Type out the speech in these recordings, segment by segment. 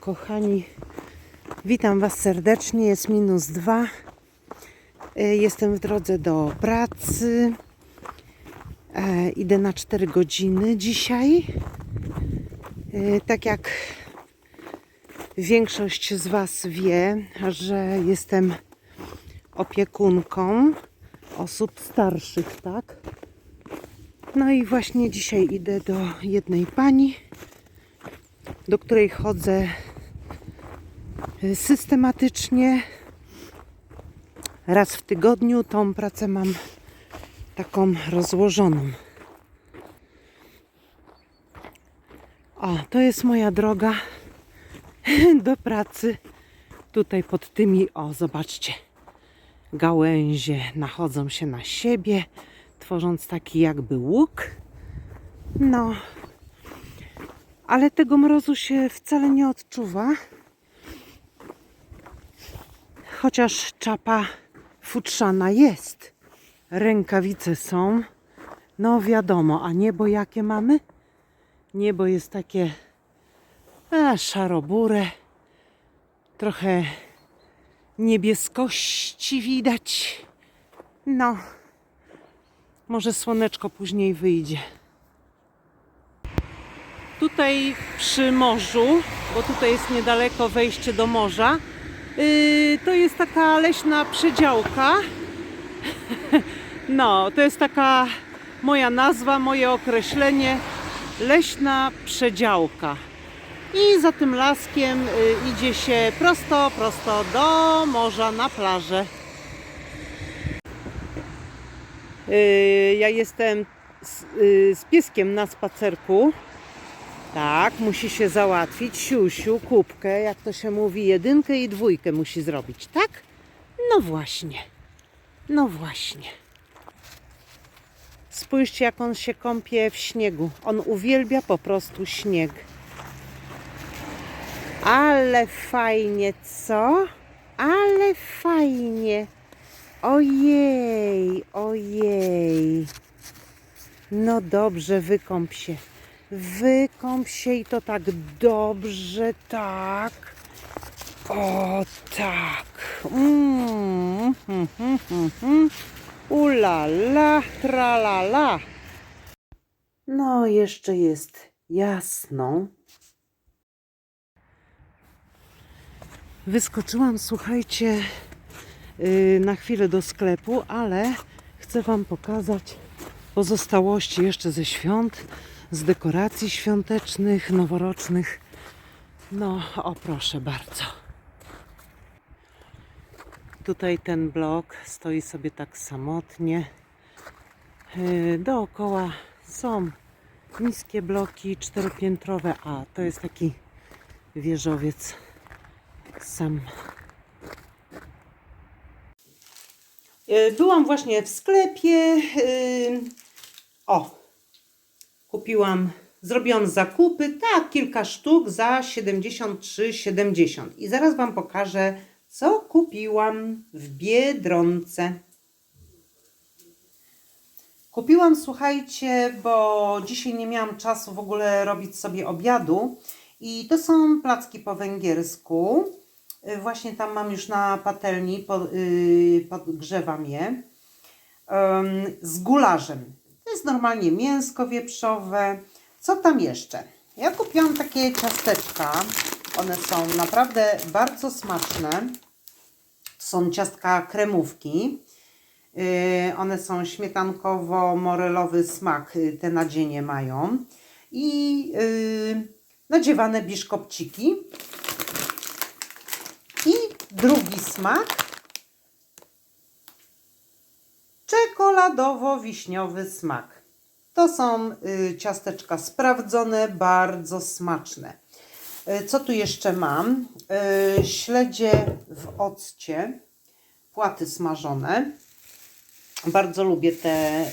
Kochani, witam Was serdecznie. Jest minus dwa. E, Jestem w drodze do pracy. E, Idę na 4 godziny dzisiaj. E, Tak jak większość z Was wie, że jestem opiekunką osób starszych, tak? No i właśnie dzisiaj idę do jednej pani do której chodzę y, systematycznie. Raz w tygodniu tą pracę mam taką rozłożoną. O, to jest moja droga do pracy. Tutaj pod tymi, o, zobaczcie, gałęzie nachodzą się na siebie, tworząc taki jakby łuk. No, ale tego mrozu się wcale nie odczuwa. Chociaż czapa futrzana jest. Rękawice są. No wiadomo, a niebo jakie mamy? Niebo jest takie a, szarobure. Trochę niebieskości widać. No, może słoneczko później wyjdzie. Tutaj przy morzu, bo tutaj jest niedaleko wejście do morza, yy, to jest taka leśna przedziałka. No, to jest taka moja nazwa, moje określenie. Leśna przedziałka. I za tym laskiem y, idzie się prosto, prosto do morza na plażę. Y, ja jestem z, y, z pieskiem na spacerku. Tak, musi się załatwić siusiu, kubkę, jak to się mówi, jedynkę i dwójkę musi zrobić, tak? No właśnie. No właśnie. Spójrzcie, jak on się kąpie w śniegu. On uwielbia po prostu śnieg. Ale fajnie, co? Ale fajnie. Ojej, ojej. No dobrze, wykąp się. Wykąp się i to tak dobrze, tak. O, tak. Mm, mm, mm, mm, mm. Ulala, tralala. No, jeszcze jest jasno. Wyskoczyłam, słuchajcie, yy, na chwilę do sklepu, ale chcę Wam pokazać pozostałości jeszcze ze świąt, z dekoracji świątecznych, noworocznych. No, o proszę bardzo. Tutaj ten blok stoi sobie tak samotnie. Yy, Dookoła są niskie bloki czteropiętrowe, a to jest taki wieżowiec sam. Yy, Byłam właśnie w sklepie. yy, O, kupiłam, zrobiłam zakupy, tak, kilka sztuk za 73,70. I zaraz Wam pokażę, co kupiłam w Biedronce. Kupiłam, słuchajcie, bo dzisiaj nie miałam czasu w ogóle robić sobie obiadu. I to są placki po węgiersku. Y, Właśnie tam mam już na patelni, yy, podgrzewam je. Z gularzem. To jest normalnie mięsko wieprzowe. Co tam jeszcze? Ja kupiłam takie ciasteczka. One są naprawdę bardzo smaczne. Są ciastka kremówki. Yy, one są śmietankowo-morelowy smak, yy, te nadzienie mają. I yy, nadziewane biszkopciki. I drugi smak czekoladowo-wiśniowy smak. To są y, ciasteczka sprawdzone, bardzo smaczne. Y, co tu jeszcze mam? Y, śledzie w occie, płaty smażone. Bardzo lubię te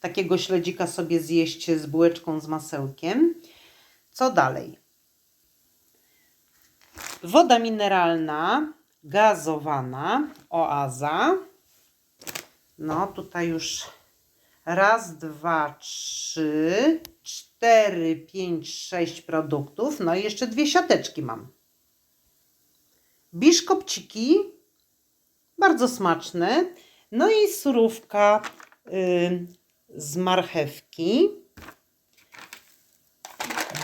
takiego śledzika sobie zjeść z bułeczką z masełkiem. Co dalej? Woda mineralna, gazowana, oaza. No, tutaj już raz, dwa, trzy, cztery, pięć, sześć produktów. No i jeszcze dwie siateczki mam. Biszkopciki, bardzo smaczne. No i surówka y, z marchewki.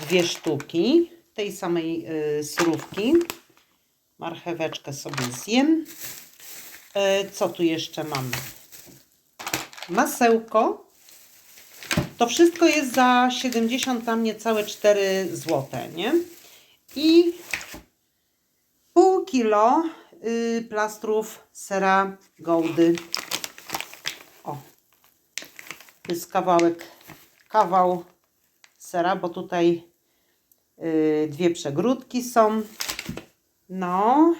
Dwie sztuki tej samej y, surówki. Marcheweczkę sobie zjem. Y, co tu jeszcze mamy? Masełko. To wszystko jest za 70, tam niecałe 4 zł, nie? I pół kilo y, plastrów sera Gołdy. O, to jest kawałek, kawał sera, bo tutaj y, dwie przegródki są. No,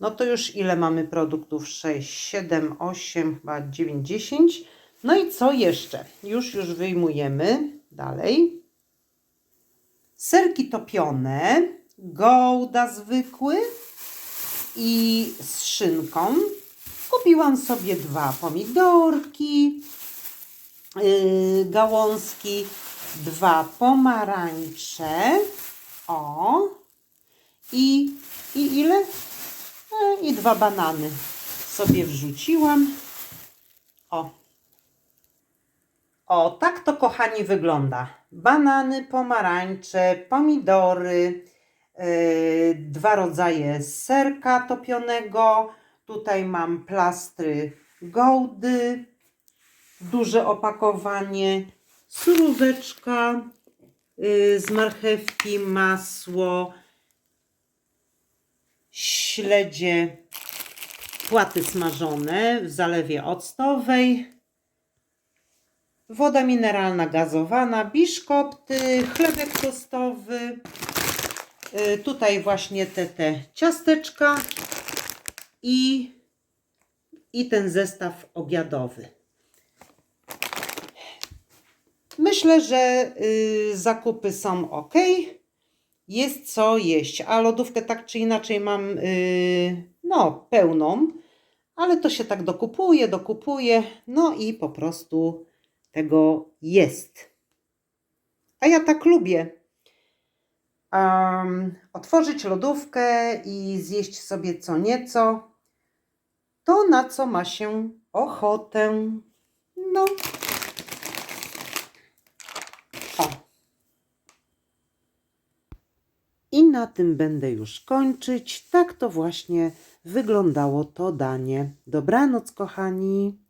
no to już ile mamy produktów? 6, 7, 8, chyba 9, 10. No i co jeszcze? Już, już wyjmujemy dalej. Serki topione, gołda zwykły i z szynką. Kupiłam sobie dwa pomidorki, yy, gałązki, dwa pomarańcze. O, i, i ile? I dwa banany sobie wrzuciłam. O. O, tak to kochani wygląda. Banany, pomarańcze, pomidory, yy, dwa rodzaje serka topionego. Tutaj mam plastry gołdy, duże opakowanie, suróweczka yy, z marchewki, masło, śledzie, płaty smażone w zalewie octowej, woda mineralna gazowana, biszkopty, chlebek tostowy, y, tutaj właśnie te, te ciasteczka i, i ten zestaw obiadowy. Myślę, że y, zakupy są ok jest co jeść, a lodówkę tak czy inaczej mam yy, no pełną, ale to się tak dokupuje, dokupuje, no i po prostu tego jest. A ja tak lubię. Um, otworzyć lodówkę i zjeść sobie co nieco, to na co ma się ochotę. No. O. I na tym będę już kończyć. Tak to właśnie wyglądało to danie. Dobranoc, kochani.